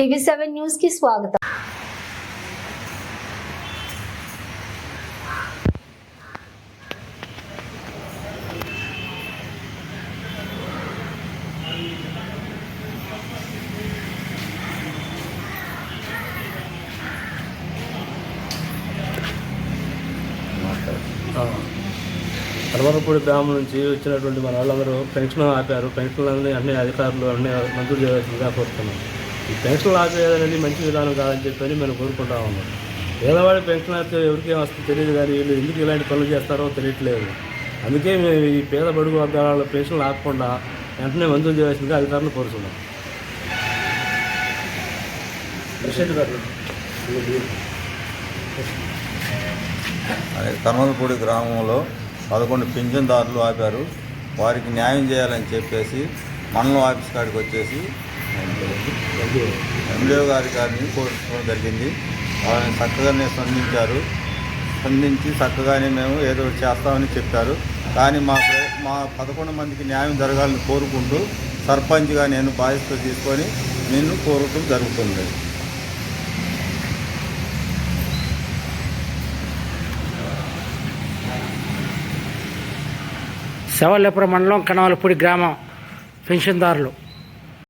TV seven న్యూస్కి స్వాగతం హనుమరపూడి గ్రామం నుంచి వచ్చినటువంటి మన వాళ్ళందరూ పెన్షన్ ఆపారు. పెన్షన్లన్నీ అన్ని అధికారులు అన్ని మంజూరు చేయాల్సిందిగా కోరుతున్నాం. ఈ పెన్షన్లు ఆపేదనేది మంచి విధానం కాదని చెప్పని మేము కోరుకుంటా ఉన్నాం. పేదవాడి పెన్షన్ ఆపితే ఎవరికేం వస్తుందో తెలియదు కానీ వీళ్ళు ఎందుకు ఇలాంటి పనులు చేస్తారో తెలియట్లేదు. అందుకే మేము ఈ పేద బడుగు వర్గాల పెన్షన్లు ఆపకుండా వెంటనే మంజూరు చేయాల్సిందిగా అధికారులు కోరుతున్నాం. కర్మలపూడి గ్రామంలో పదకొండు పింఛన్దారులు ఆపారు. వారికి న్యాయం చేయాలని చెప్పేసి మండలం ఆఫీస్ కాడికి వచ్చేసి ఎండిఓ గారి గారిని కోరుకోవడం జరిగింది. వాళ్ళని చక్కగానే స్పందించారు. స్పందించి చక్కగానే మేము ఏదో ఒకటి చేస్తామని చెప్పారు. కానీ మా మా పదకొండు మందికి న్యాయం జరగాలని కోరుకుంటూ సర్పంచ్గా నేను బాధ్యత తీసుకొని నేను కోరటం జరుగుతుంది. శవల్యపురం మండలం కనవలపూడి గ్రామం. పెన్షన్దారులు.